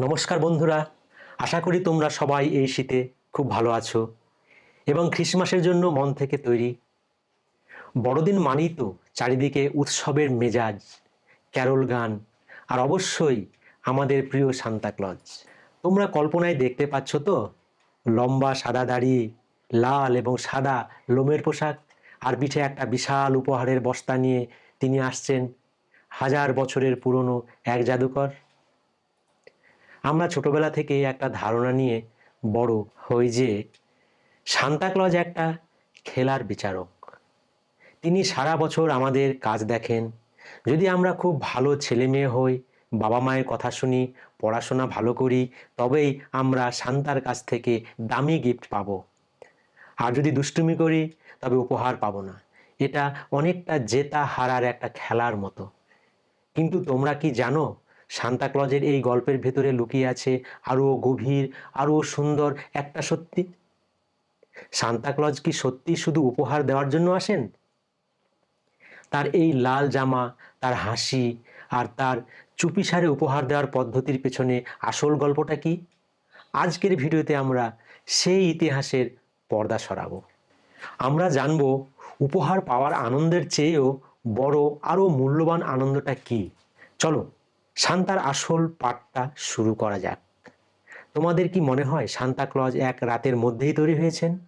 নমস্কার বন্ধুরা, আশা করি তোমরা সবাই এই শীতে খুব ভালো আছো এবং খ্রিসমাসের জন্য মন থেকে তৈরি। বড়দিন মানেই তো চারিদিকে উৎসবের মেজাজ, ক্যারল গান আর অবশ্যই আমাদের প্রিয় সান্তাক্লজ তোমরা কল্পনায় দেখতে পাচ্ছ তো, লম্বা সাদা দাড়ি, লাল এবং সাদা লোমের পোশাক আর পিঠে একটা বিশাল উপহারের বস্তা নিয়ে তিনি আসছেন হাজার বছরের পুরনো এক জাদুকর। আমরা ছোটবেলা থেকে একটা ধারণা নিয়ে বড় হই যে সান্তাক্লজ একটা খেলার বিচারক। তিনি সারা বছর আমাদের কাজ দেখেন। যদি আমরা খুব ভালো ছেলে মেয়ে হই, বাবা মায়ের কথা শুনি, পড়াশোনা ভালো করি, তবেই আমরা শান্তার কাছ থেকে দামি গিফট পাবো। আর যদি দুষ্টুমি করি, তবে উপহার পাবো না। এটা অনেকটা জেতা হারার একটা খেলার মতো। কিন্তু তোমরা কি জানো? সান্তাক্লজের এই গল্পের ভেতরে লুকিয়ে আছে আরও গভীর, আরও সুন্দর একটা সত্যি। সান্তাক্লজ কি সত্যি শুধু উপহার দেওয়ার জন্য আসেন? তার এই লাল জামা, তার হাসি আর তার চুপিসারে উপহার দেওয়ার পদ্ধতির পেছনে আসল গল্পটা কি? আজকের ভিডিওতে আমরা সেই ইতিহাসের পর্দা সরাবো। আমরা জানব উপহার পাওয়ার আনন্দের চেয়েও বড়, আরও মূল্যবান আনন্দটা কি। চলো শান্তার আসল পাঠটা শুরু করা যাক। তোমাদের কি মনে হয় সান্তা ক্লজ এক রাতের মধ্যেই তৈরি হয়েছেন?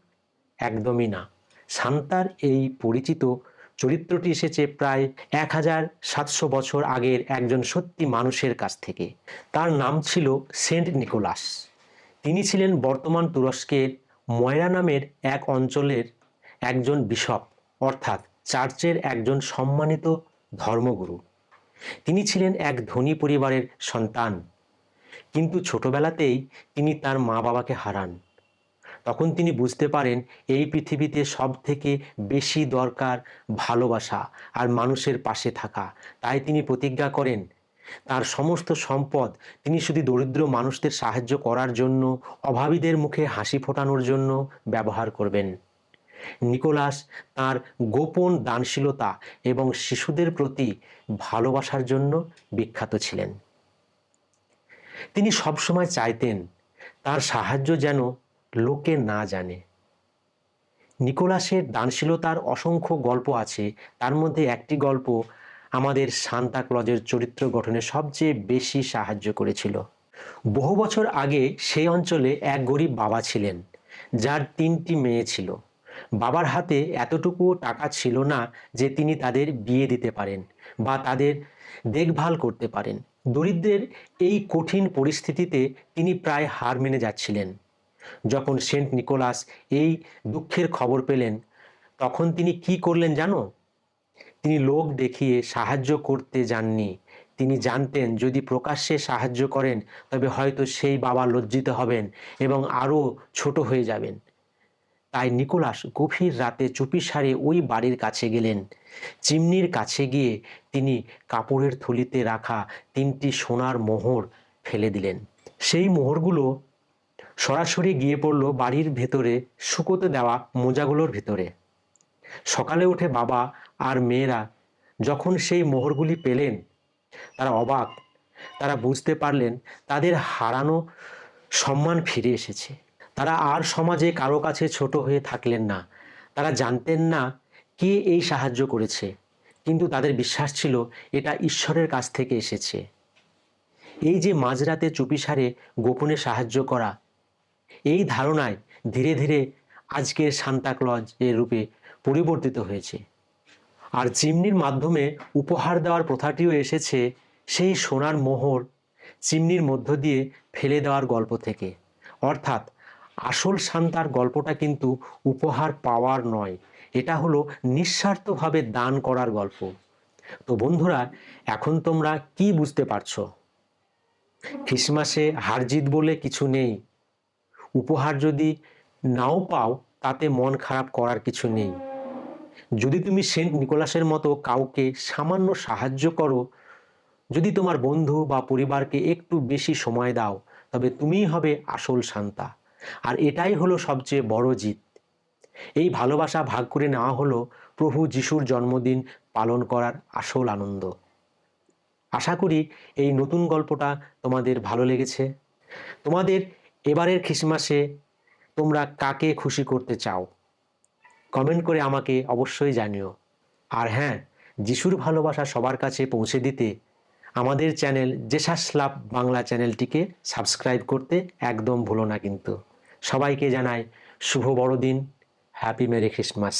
একদমই না। সান্তার এই পরিচিত চরিত্রটি এসেছে প্রায় এক হাজার সাতশো বছর আগের একজন সত্যি মানুষের কাছ থেকে। তার নাম ছিল সেন্ট নিকোলাস। তিনি ছিলেন বর্তমান তুরস্কের ময়রা নামের এক অঞ্চলের একজন বিশপ, অর্থাৎ চার্চের একজন সম্মানিত ধর্মগুরু। তিনি ছিলেন এক ধনী পরিবারের সন্তান। কিন্তু ছোটবেলাতেই তিনি তার মা বাবাকে হারান। তখন তিনি বুঝতে পারেন, এই পৃথিবীতে সব থেকে বেশি দরকার ভালোবাসা আর মানুষের পাশে থাকা। তাই তিনি প্রতিজ্ঞা করেন, তার সমস্ত সম্পদ তিনি শুধু দরিদ্র মানুষদের সাহায্য করার জন্য, অভাবীদের মুখে হাসি ফোটানোর জন্য ব্যবহার করবেন। নিকোলাস তার গোপন দানশীলতা এবং শিশুদের প্রতি ভালোবাসার জন্য বিখ্যাত ছিলেন। তিনি সবসময় চাইতেন তার সাহায্য যেন লোকে না জানে। নিকোলাসের দানশীলতার অসংখ্য গল্প আছে। তার মধ্যে একটি গল্প আমাদের সান্তা ক্লজের চরিত্র গঠনে সবচেয়ে বেশি সাহায্য করেছিল। বহু বছর আগে সেই অঞ্চলে এক গরিব বাবা ছিলেন, যার তিনটি মেয়ে ছিল। বাবার হাতে এতটুকু টাকা ছিল না যে তিনি তাদের বিয়ে দিতে পারেন বা তাদের দেখভাল করতে পারেন। দরিদ্রের এই কঠিন পরিস্থিতিতে তিনি প্রায় হার মেনে যাচ্ছিলেন। যখন সেন্ট নিকোলাস এই দুঃখের খবর পেলেন, তখন তিনি কি করলেন জানো? তিনি লোক দেখিয়ে সাহায্য করতে যাননি। তিনি জানতেন, যদি প্রকাশ্যে সাহায্য করেন, তবে হয়তো সেই বাবা লজ্জিত হবেন এবং আরও ছোট হয়ে যাবেন। তাই নিকোলাস গভীর রাতে চুপি সারে ওই বাড়ির কাছে গেলেন। চিমনির কাছে গিয়ে তিনি কাপড়ের থলিতে রাখা তিনটি সোনার মোহর ফেলে দিলেন। সেই মোহরগুলো সরাসরি গিয়ে পড়ল বাড়ির ভেতরে, শুকোতে দেওয়া মোজাগুলোর ভেতরে। সকালে উঠে বাবা আর মেয়েরা যখন সেই মোহরগুলি পেলেন, তারা অবাক। তারা বুঝতে পারলেন তাদের হারানো সম্মান ফিরে এসেছে। তারা আর সমাজে কারও কাছে ছোট হয়ে থাকলেন না। তারা জানতেন না কে এই সাহায্য করেছে, কিন্তু তাদের বিশ্বাস ছিল এটা ঈশ্বরের কাছ থেকে এসেছে। এই যে মাঝরাতে চুপিসারে গোপনে সাহায্য করা, এই ধারণায় ধীরে ধীরে আজকের সান্তাক্লজ এর রূপে পরিবর্তিত হয়েছে। আর চিমনির মাধ্যমে উপহার দেওয়ার প্রথাটিও এসেছে সেই সোনার মোহর চিমনির মধ্য দিয়ে ফেলে দেওয়ার গল্প থেকে। অর্থাৎ আসল শান্তার গল্পটা কিন্তু উপহার পাওয়ার নয়। এটা হলো নিঃস্বার্থভাবে দান করার গল্প। তো বন্ধুরা, এখন তোমরা কি বুঝতে পারছ? খ্রিসমাসে হারজিত বলে কিছু নেই। উপহার যদি নাও পাও, তাতে মন খারাপ করার কিছু নেই। যদি তুমি সেন্ট নিকোলাসের মতো কাউকে সামান্য সাহায্য করো, যদি তোমার বন্ধু বা পরিবারকে একটু বেশি সময় দাও, তবে তুমিই হবে আসল শান্তা। আর এটাই হলো সবচেয়ে বড় জিত। এই ভালোবাসা ভাগ করে নেওয়া হলো প্রভু যিশুর জন্মদিন পালন করার আসল আনন্দ। আশা করি এই নতুন গল্পটা তোমাদের ভালো লেগেছে। তোমাদের এবারের খ্রিসমাসে তোমরা কাকে খুশি করতে চাও? কমেন্ট করে আমাকে অবশ্যই জানিও। আর হ্যাঁ যিশুর ভালোবাসা সবার কাছে পৌঁছে দিতে আমাদের চ্যানেল জেসাস লাভ বাংলা চ্যানেলটিকে সাবস্ক্রাইব করতে একদম ভুলো না কিন্তু। সবাইকে জানাই শুভ বড়দিন হ্যাপি মেরি খ্রিসমাস